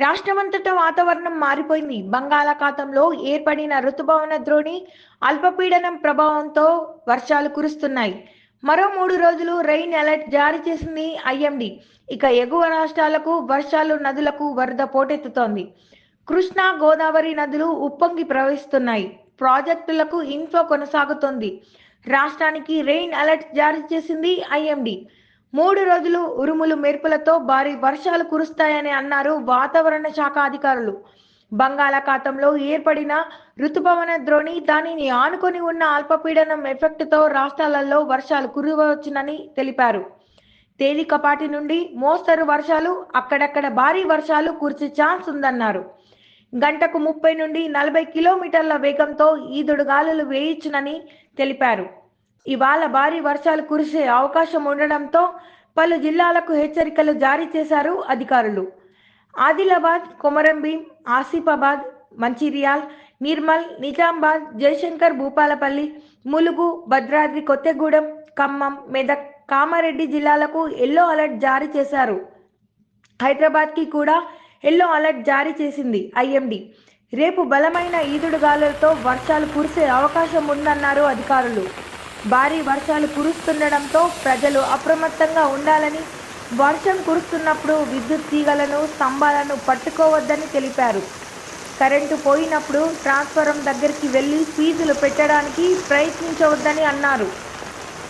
రాష్ట్రమంతటా వాతావరణం మారిపోయింది. బంగాళాఖాతంలో ఏర్పడిన ఋతుభవన ద్రోణి అల్పపీడనం ప్రభావంతో వర్షాలు కురుస్తున్నాయి. మరో మూడు రోజులు రెయిన్ అలర్ట్ జారీ చేసింది ఐఎండి. ఇక ఎగువ రాష్ట్రాలకు వర్షాలు నదులకు వరద పోటెత్తుతోంది. కృష్ణా గోదావరి నదులు ఉప్పొంగి ప్రవహిస్తున్నాయి. ప్రాజెక్టులకు ఇన్ఫ్లో కొనసాగుతోంది. రాష్ట్రానికి రెయిన్ అలర్ట్ జారీ చేసింది ఐఎండి. మూడు రోజులు ఉరుములు మెరుపులతో భారీ వర్షాలు కురుస్తాయని అన్నారు వాతావరణ శాఖ అధికారులు. బంగాళాఖాతంలో ఏర్పడిన రుతుపవన ద్రోణి దానిని ఆనుకొని ఉన్న అల్పపీడనం ఎఫెక్ట్తో రాష్ట్రాలలో వర్షాలు కురవచ్చునని తెలిపారు. తేలికపాటి నుండి మోస్తరు వర్షాలు అక్కడక్కడ భారీ వర్షాలు కురిసే ఛాన్స్ ఉందన్నారు. గంటకు ముప్పై నుండి నలభై కిలోమీటర్ల వేగంతో ఈదుడు గాలులు వేయించునని తెలిపారు. ఇవాళ భారీ వర్షాలు కురిసే అవకాశం ఉండడంతో పలు జిల్లాలకు హెచ్చరికలు జారీ చేశారు అధికారులు. ఆదిలాబాద్ కొమరంభీం ఆసిఫాబాద్ మంచిర్యాల్ నిర్మల్ నిజామాబాద్ జయశంకర్ భూపాలపల్లి ములుగు భద్రాద్రి కొత్తగూడెం ఖమ్మం మెదక్ కామారెడ్డి జిల్లాలకు ఎల్లో అలర్ట్ జారీ చేశారు. హైదరాబాద్కి కూడా ఎల్లో అలర్ట్ జారీ చేసింది ఐఎండి. రేపు బలమైన ఈదుడు గాలులతో వర్షాలు కురిసే అవకాశం ఉందన్నారు అధికారులు. భారీ వర్షాలు కురుస్తుండడంతో ప్రజలు అప్రమత్తంగా ఉండాలని వర్షం కురుస్తున్నప్పుడు విద్యుత్ తీగలను స్తంభాలను పట్టుకోవద్దని తెలిపారు. కరెంటు పోయినప్పుడు ట్రాన్స్ఫారం దగ్గరికి వెళ్ళి ఫీజులు పెట్టడానికి ప్రయత్నించవద్దని అన్నారు.